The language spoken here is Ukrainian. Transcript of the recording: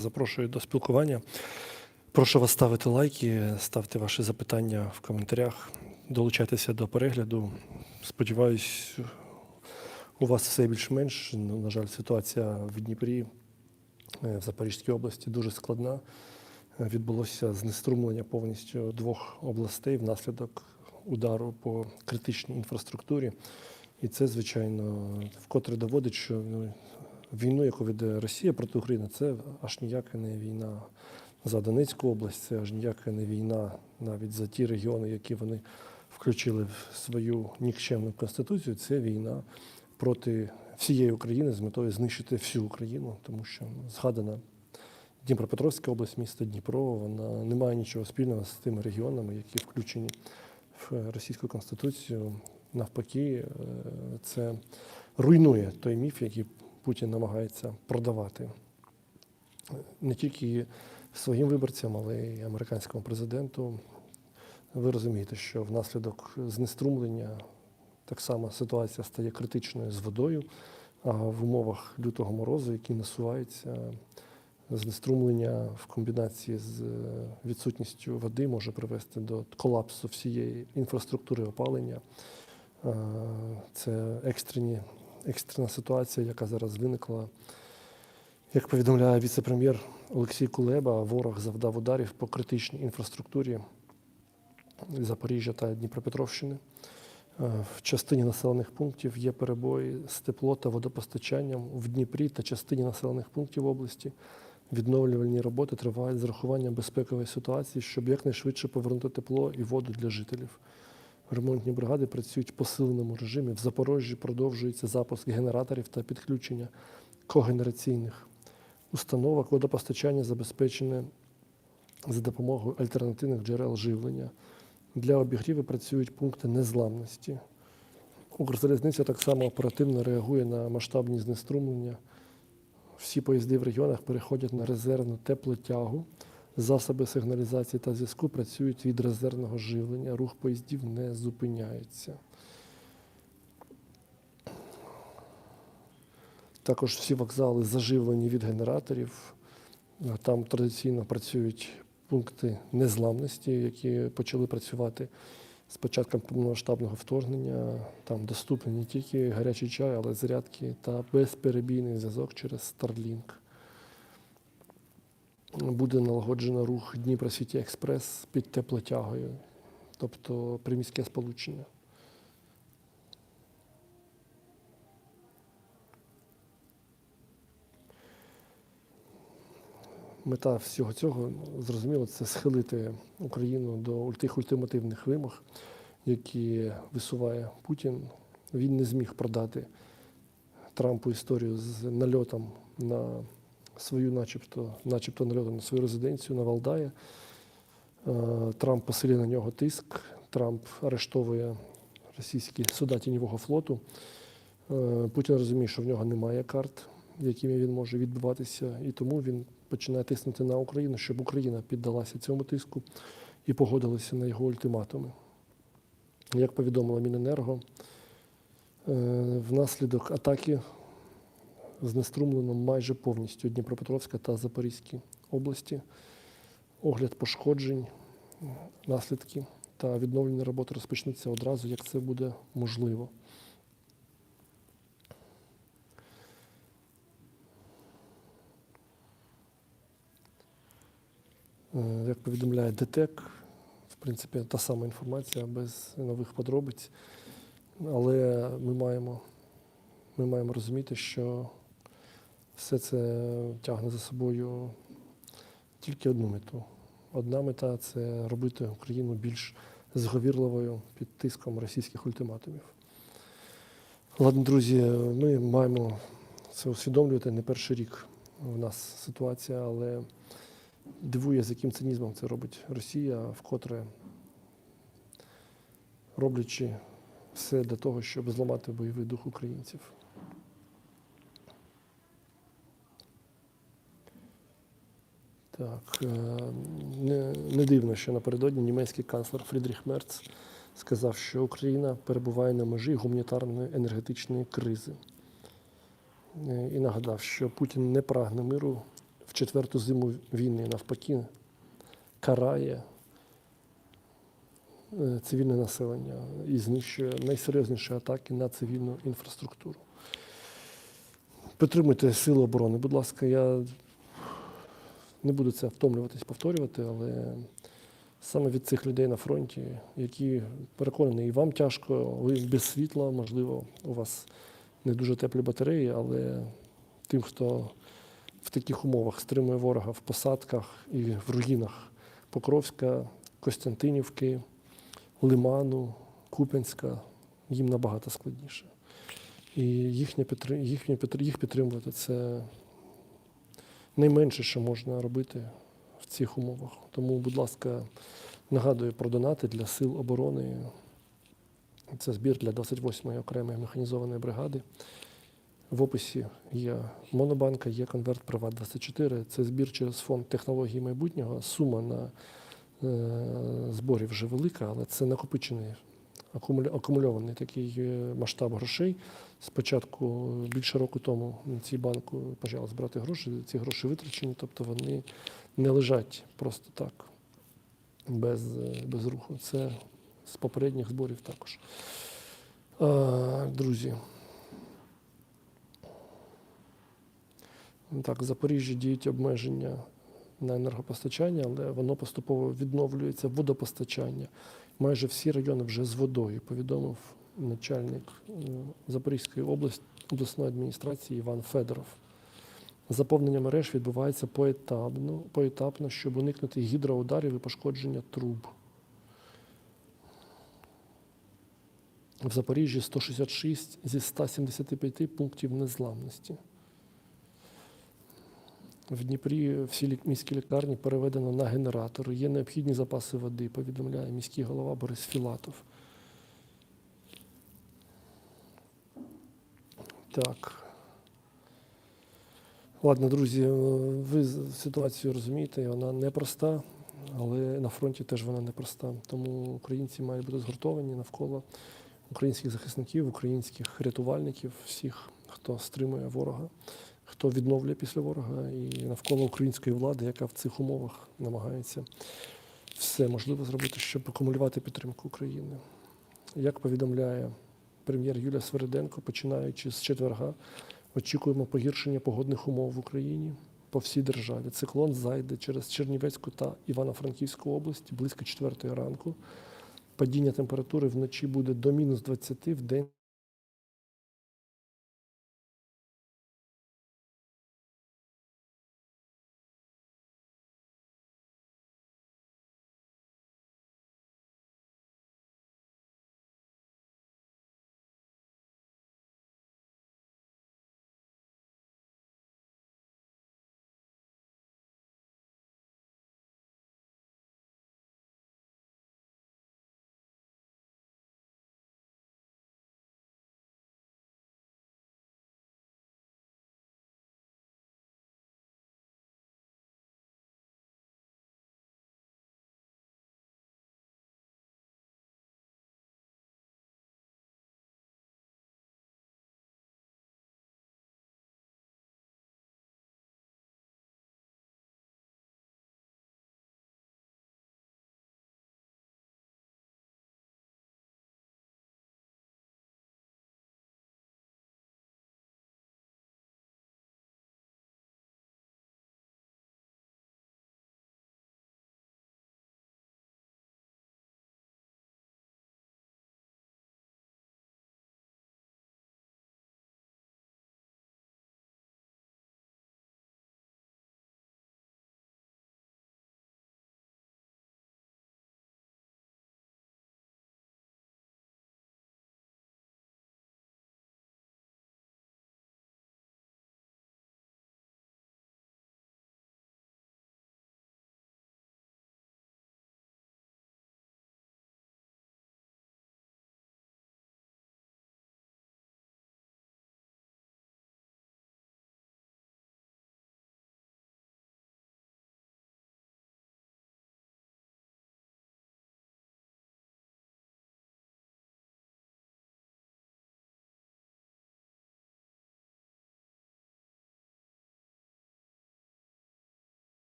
Запрошую до спілкування. Прошу вас ставити лайки, ставте ваші запитання в коментарях, долучайтеся до перегляду. Сподіваюсь, у вас все більш-менш. Ну, На жаль, ситуація в Дніпрі, е, в Запорізькій області дуже складна. Е, Відбулося знеструмлення повністю двох областей внаслідок удару по критичній інфраструктурі. І це, звичайно, вкотре доводить, що ну, війну, яку веде Росія проти України, це аж ніяка не війна за Донецьку область, це аж ніяка не війна навіть за ті регіони, які вони включили в свою нікчемну конституцію. Це війна проти всієї України з метою знищити всю Україну, тому що згадана Дніпропетровська область, місто Дніпро, вона не має нічого спільного з тими регіонами, які включені в російську конституцію. Навпаки, е, це руйнує той міф, який Путін намагається продавати не тільки своїм виборцям, але й американському президенту. Ви розумієте, що внаслідок знеструмлення так само ситуація стає критичною з водою, а в умовах лютого морозу, який насувається, знеструмлення в комбінації з е, відсутністю води може привести до колапсу всієї інфраструктури опалення. Е, Це екстрені, екстрена ситуація, яка зараз виникла. Як повідомляє віце-прем'єр Олексій Кулеба, ворог завдав ударів по критичній інфраструктурі Запоріжжя та Дніпропетровщини. Е, В частині населених пунктів є перебої з тепло та водопостачанням в Дніпрі та частині населених пунктів області. Відновлювальні роботи тривають з урахуванням безпекової ситуації, щоб якнайшвидше повернути тепло і воду для жителів. Ремонтні бригади працюють в посиленому режимі. В Запоріжжі продовжується запуск генераторів та підключення когенераційних установок. Водопостачання забезпечене за допомогою альтернативних джерел живлення. Для обігріву працюють пункти незламності. Укрзалізниця так само оперативно реагує на масштабні знеструмлення. Всі поїзди в регіонах переходять на резервну теплотягу. Засоби сигналізації та зв'язку працюють від резервного живлення. Рух поїздів не зупиняється. Також всі вокзали заживлені від генераторів. Там традиційно працюють пункти незламності, які почали працювати з початком повномасштабного вторгнення. Там доступний не тільки гарячий чай, але зарядки та безперебійний зв'язок через Starlink. Буде налагоджено рух Дніпро Сіті Експрес під теплотягою, тобто приміське сполучення. Мета всього цього, зрозуміло, це схилити Україну до тих ультимативних вимог, які висуває Путін. Він не зміг продати Трампу історію з нальотом на свою, начебто, начебто нальотом на свою резиденцію на Валдає. Е, Трамп посилює на нього тиск. Трамп арештовує російські суда тіньового флоту. Е, Путін розуміє, що в нього немає карт, якими він може відбиватися, і тому він починає тиснути на Україну, щоб Україна піддалася цьому тиску і погодилася на його ультиматуми. Як повідомила Міненерго, е, внаслідок атаки знеструмлено майже повністю Дніпропетровська та Запорізькі області. Огляд пошкоджень, наслідки та відновлені роботи розпочнуться одразу, як це буде можливо. Е, Як повідомляє ДТЕК, в принципі, та сама інформація без нових подробиць. Але ми маємо, ми маємо розуміти, що все це тягне за собою тільки одну мету. Одна мета це робити Україну більш зговірливою під тиском російських ультиматумів. Ладно, друзі, ми маємо це усвідомлювати не перший рік у нас ситуація, але дивує, з яким цинізмом це робить Росія, вкотре роблячи все для того, щоб зламати бойовий дух українців. Так, е, не, не дивно, що напередодні німецький канцлер Фрідріх Мерц сказав, що Україна перебуває на межі гуманітарної енергетичної кризи. Е, І нагадав, що Путін не прагне миру в четверту зиму війни навпаки карає е, цивільне населення і знищує найсерйозніші атаки на цивільну інфраструктуру. Підтримуйте Сили оборони, будь ласка, я не буду це втомлюватись повторювати, але саме від цих людей на фронті, які переконані, і вам тяжко, ви без світла, можливо, у вас не дуже теплі батареї, але тим, хто в таких умовах стримує ворога в посадках і в руїнах Покровська, Костянтинівки, Лиману, Куп'янська, їм набагато складніше. І підтри- їх підтримувати це найменше, що можна робити в цих умовах. Тому, будь ласка, нагадую про донати для сил оборони. Це збір для 28-ї окремої механізованої бригади. В описі є Монобанка, є конверт Приват 24. Це збір через фонд технології майбутнього. Сума на е, зборі вже велика, але це накопичений акумульований такий е, масштаб грошей. Спочатку більше року тому цій банку почали збирати гроші. Ці гроші витрачені, тобто вони не лежать просто так, без, е, без руху. Це з попередніх зборів також. Друзі. Так, в Запоріжжі діють обмеження на енергопостачання, але воно поступово відновлюється водопостачання. Майже всі райони вже з водою, повідомив начальник е, Запорізької області, обласної адміністрації Іван Федоров. Заповнення мереж відбувається поетапно, поетапно, щоб уникнути гідроударів і пошкодження труб. В Запоріжжі 166 зі 175 пунктів незламності. В Дніпрі всі міські лікарні переведено на генератори. Є необхідні запаси води, повідомляє міський голова Борис Філатов. Так. Ладно, друзі, е, ви ситуацію розумієте, вона непроста, але на фронті теж вона непроста. Тому українці мають бути згуртовані навколо українських захисників, українських рятувальників, всіх, хто стримує ворога хто відновлює після ворога, і навколо української влади, яка в цих умовах намагається все можливе зробити, щоб акумулювати підтримку України. Як повідомляє прем'єр Юлія Свериденко, починаючи з четверга, очікуємо погіршення погодних умов в Україні по всій державі. Циклон зайде через Чернівецьку та Івано-Франківську області близько 4 ранку. Падіння температури вночі буде до мінус 20, в день